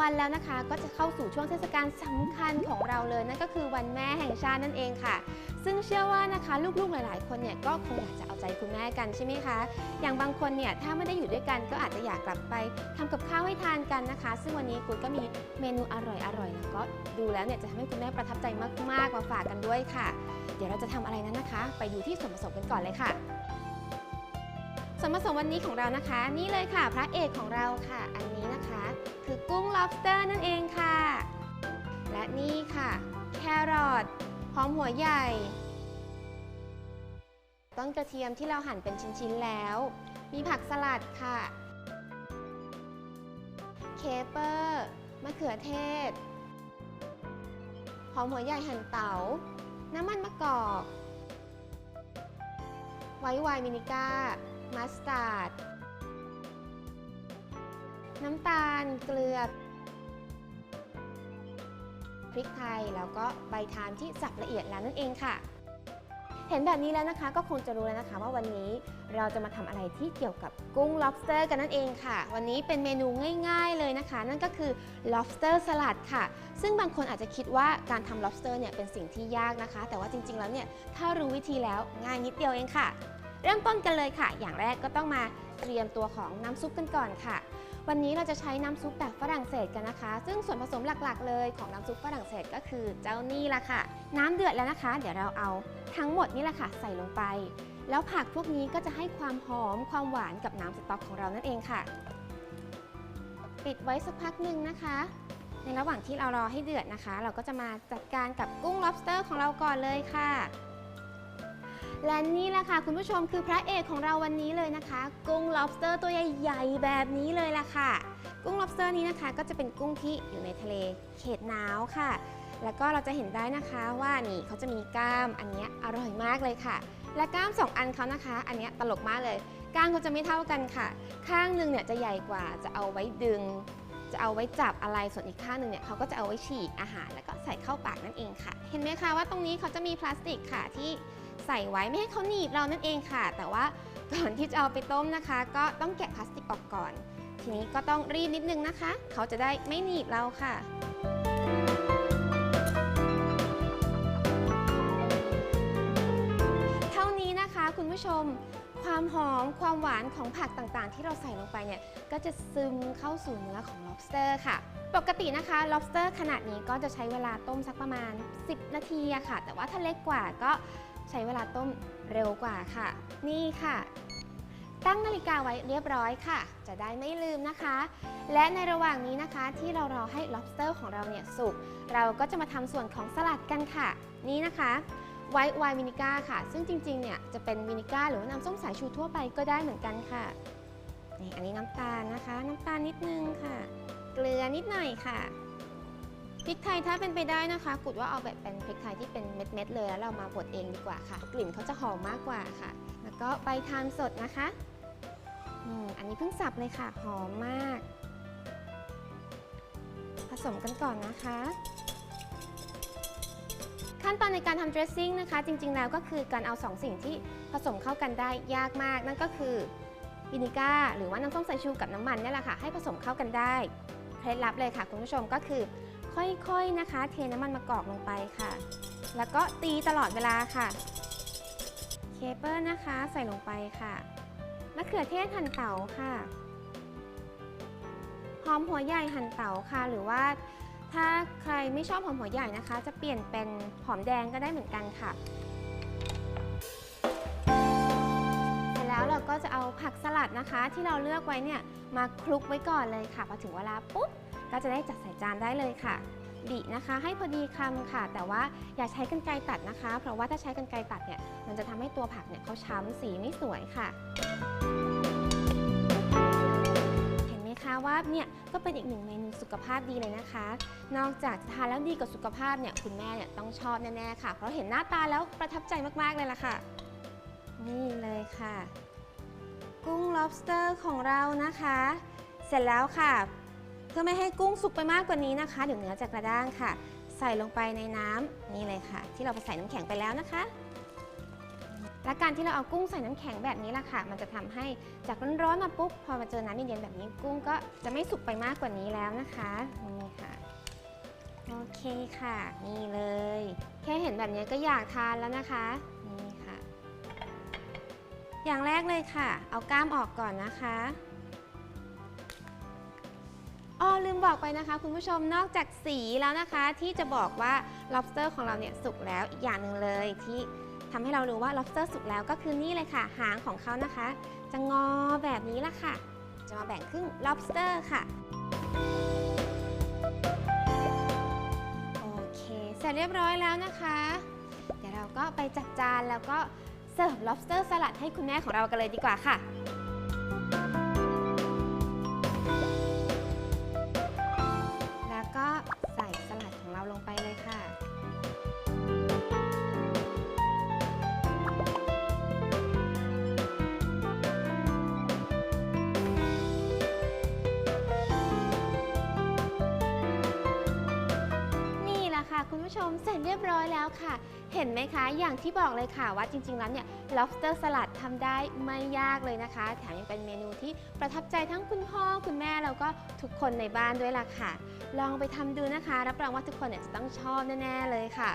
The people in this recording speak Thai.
วันแล้วนะคะ ก็จะเข้าสู่ช่วงเทศกาลสำคัญของเราเลย นั่นก็คือวันแม่แห่งชาตินั่นเองค่ะ ซึ่งเชื่อว่านะคะ ลูกๆหลาย ๆ คนเนี่ยก็คงอยากจะเอาใจคุณแม่กันใช่ไหมคะ อย่างบางคนเนี่ยถ้าไม่ได้อยู่ด้วยกันก็อาจจะอยากกลับไปทำกับข้าวให้ทานกันนะคะ ซึ่งวันนี้กุยก็มีเมนูอร่อยๆแล้วก็ดูแล้วเนี่ยจะทำให้คุณแม่ประทับใจมากๆมาฝากกันด้วยค่ะ เดี๋ยวเราจะทำอะไรนั้นนะคะ ไปดูที่ส่วนผสมกันก่อนเลยค่ะ ส่วนผสมวันนี้ของเรานะคะ นี่เลยค่ะ พระเอกของเราค่ะ อันนี้นะคะ คือกุ้ง lobster นั่นเองค่ะ และนี่ค่ะ แครอทหอมหัวใหญ่ ต้นกระเทียมที่เราหั่นเป็นชิ้นๆแล้ว มีผักสลัดค่ะ เคเปอร์มะเขือเทศ หอมหัวใหญ่หั่นเตา๋า น้ำมันมะกอก ไวท์ไวมินิก้า มัสตาร์ด น้ำตาล เกลือ พริกไทย แล้วก็ใบทามที่สับละเอียดแล้วนั่นเองค่ะ เห็นแบบนี้แล้วนะคะ ก็คงจะรู้แล้วนะคะว่าวันนี้เราจะมาทำอะไรที่เกี่ยวกับกุ้ง lobster กันนั่นเองค่ะ วันนี้เป็นเมนูง่ายๆเลยนะคะ นั่นก็คือ lobster สลัดค่ะ ซึ่งบางคนอาจจะคิดว่าการทำ lobster เนี่ยเป็นสิ่งที่ยากนะคะ แต่ว่าจริงๆแล้วเนี่ยถ้ารู้วิธีแล้วง่ายนิดเดียวเองค่ะ เริ่มต้นกันเลยค่ะ อย่างแรกก็ต้องมาเตรียมตัวของน้ำซุปกันก่อนค่ะ วันนี้เราจะใช้น้ำซุปแบบฝรั่งเศสกันนะคะ ซึ่งส่วนผสมหลักๆ เลยของน้ำซุปฝรั่งเศสก็คือเจ้านี่ละค่ะ น้ำเดือดแล้วนะคะ เดี๋ยวเราเอาทั้งหมดนี่แหละค่ะใส่ลงไป แล้วผักพวกนี้ก็จะให้ความหอมความหวานกับน้ำสต๊อกของเรานั่นเองค่ะ ปิดไว้สักพักหนึ่งนะคะ ในระหว่างที่เรารอให้เดือดนะคะ เราก็จะมาจัดการกับกุ้ง lobster ของเราก่อนเลยค่ะ และนี่แหละค่ะคุณผู้ชมคือพระเอกของเราวันนี้เลยนะคะ กุ้ง lobster ตัวใหญ่ๆแบบนี้เลยล่ะค่ะ กุ้ง lobster นี้นะคะ ก็จะเป็นกุ้งที่อยู่ในทะเลเขตหนาวค่ะ แล้วก็เราจะเห็นได้นะคะว่านี่เขาจะมีกล้ามอันนี้อร่อยมากเลยค่ะ และกล้ามสองอันเขานะคะ อันนี้ตลกมากเลยกล้ามเขาจะไม่เท่ากันค่ะ ข้างหนึ่งเนี่ยจะใหญ่กว่าจะเอาไว้ดึง จะเอาไว้จับอะไรส่วนอีกข้างหนึ่งเนี่ยเขาก็จะเอาไว้ฉีกอาหารแล้วก็ใส่เข้าปากนั่นเองค่ะ เห็นไหมคะว่าตรงนี้เขาจะมีพลาสติกค่ะที่ ใส่ไว้ไม่ให้เขาหนีบเรานั่นเองค่ะ แต่ว่าก่อนที่จะเอาไปต้มนะคะ ก็ต้องแกะพลาสติกออกก่อน ทีนี้ก็ต้องรีบนิดนึงนะคะ เขาจะได้ไม่หนีบเราค่ะเท่านี้นะคะคุณผู้ชมความหอมความหวานของผักต่างๆ ที่เราใส่ลงไปเนี่ยก็จะซึมเข้าสู่เนื้อของ lobster ค่ะ ปกตินะคะ lobster ขนาดนี้ก็จะใช้เวลาต้มสักประมาณ 10 นาทีอะค่ะ แต่ว่าถ้าเล็กกว่าก็ ใช้เวลาต้มเร็วกว่าค่ะ นี่ค่ะ ตั้งนาฬิกาไว้เรียบร้อยค่ะ จะได้ไม่ลืมนะคะ และในระหว่างนี้นะคะ ที่เรารอให้ lobster ของเราเนี่ยสุก เราก็จะมาทำส่วนของสลัดกันค่ะ นี่นะคะไวท์ไวน์วินิก้าค่ะ ซึ่งจริงๆ เนี่ยจะเป็นวินิก้าหรือว่าน้ำส้มสายชูทั่วไปก็ได้เหมือนกันค่ะ นี่อันนี้น้ำตาลนะคะ น้ำตาลนิดนึงค่ะ เกลือนิดหน่อยค่ะ พริกไทยถ้าเป็นไปได้นะคะ กุดว่าเอาแบบเป็นพริกไทยที่เป็นเม็ดๆเลยแล้วเรามาบดเองดีกว่าค่ะ กลิ่นเขาจะหอมมากกว่าค่ะ แล้วก็ใบทานสดนะคะอืมอันนี้เพิ่งสับเลยค่ะ หอมมาก ผสมกันก่อนนะคะขั้นตอนในการทำ dressing นะคะ จริง ๆ แล้วก็คือการเอาสองสิ่งที่ผสมเข้ากันได้ยากมาก นั่นก็คือวินิก้าหรือว่าน้ำส้มสายชูกับน้ำมันนี่แหละค่ะ ให้ผสมเข้ากันได้ เคล็ดลับเลยค่ะ คุณผู้ชมก็คือ ค่อยๆนะคะ เทน้ำมันมะกอกลงไปค่ะ แล้วก็ตีตลอดเวลาค่ะ เคเปอร์นะคะใส่ลงไปค่ะมะเขือเทศหั่นเต๋าค่ะ หอมหัวใหญ่หั่นเต๋าค่ะ หรือว่าถ้าใครไม่ชอบหอมหัวใหญ่นะคะ จะเปลี่ยนเป็นหอมแดงก็ได้เหมือนกันค่ะ เสร็จแล้วเราก็จะเอาผักสลัดนะคะ ที่เราเลือกไว้เนี่ยมาคลุกไว้ก่อนเลยค่ะ พอถึงเวลาปุ๊บก็จะได้จัดใส่จานได้เลยค่ะ บีนะคะ ให้พอดีคำค่ะ แต่ว่าอย่าใช้กรรไกรตัดนะคะ เพราะว่าถ้าใช้กรรไกรตัดเนี่ยมันจะทำให้ตัวผักเนี่ยเขาช้ำสีไม่สวยค่ะเห็นไหมคะว่าเนี่ยก็เป็นอีกหนึ่งเมนูสุขภาพดีเลยนะคะ นอกจากจะทานแล้วดีกับสุขภาพเนี่ยคุณแม่เนี่ยต้องชอบแน่ๆค่ะ เพราะเห็นหน้าตาแล้วประทับใจมากๆเลยล่ะค่ะ นี่เลยค่ะ กุ้ง lobster ของเรานะคะ เสร็จแล้วค่ะ พื่อไม่ให้กุ้งสุกไปมากกว่านี้นะคะเดี๋ยวเนื้อจะกระด้างค่ะ ใส่ลงไปในน้ำนี่เลยค่ะ ที่เราไปใส่น้ำแข็งไปแล้วนะคะ และการที่เราเอากุ้งใส่น้ำแข็งแบบนี้ล่ะค่ะ มันจะทำให้จากร้อนๆมาปุ๊บพอมาเจอน้ำเย็นๆแบบนี้กุ้งก็จะไม่สุกไปมากกว่านี้แล้วนะคะนี่ค่ะโอเคค่ะ นี่เลย แค่เห็นแบบนี้ก็อยากทานแล้วนะคะนี่ค่ะ อย่างแรกเลยค่ะ เอากล้ามออกก่อนนะคะ อ๋อลืมบอกไปนะคะ คุณผู้ชมนอกจากสีแล้วนะคะ ที่จะบอกว่า lobster ของเราเนี่ยสุกแล้วอีกอย่างหนึ่งเลยที่ทำให้เรารู้ว่า lobster สุกแล้วก็คือนี่เลยค่ะ หางของเขานะคะ จะงอแบบนี้ละค่ะ จะมาแบ่งครึ่ง lobster ค่ะโอเคเสร็จเรียบร้อยแล้วนะคะ เดี๋ยวเราก็ไปจัดจานแล้วก็เสิร์ฟ lobster สลัดให้คุณแม่ของเรากันเลยดีกว่าค่ะ ค่ะ คุณผู้ชมเสร็จเรียบร้อยแล้วค่ะ เห็นไหมคะอย่างที่บอกเลยค่ะว่าจริงๆแล้วเนี่ย lobster สลัดทำได้ไม่ยากเลยนะคะ แถมยังเป็นเมนูที่ประทับใจทั้งคุณพ่อคุณแม่แล้วก็ทุกคนในบ้านด้วยล่ะค่ะ ลองไปทำดูนะคะ รับรองว่าทุกคนเนี่ยจะต้องชอบแน่ๆเลยค่ะ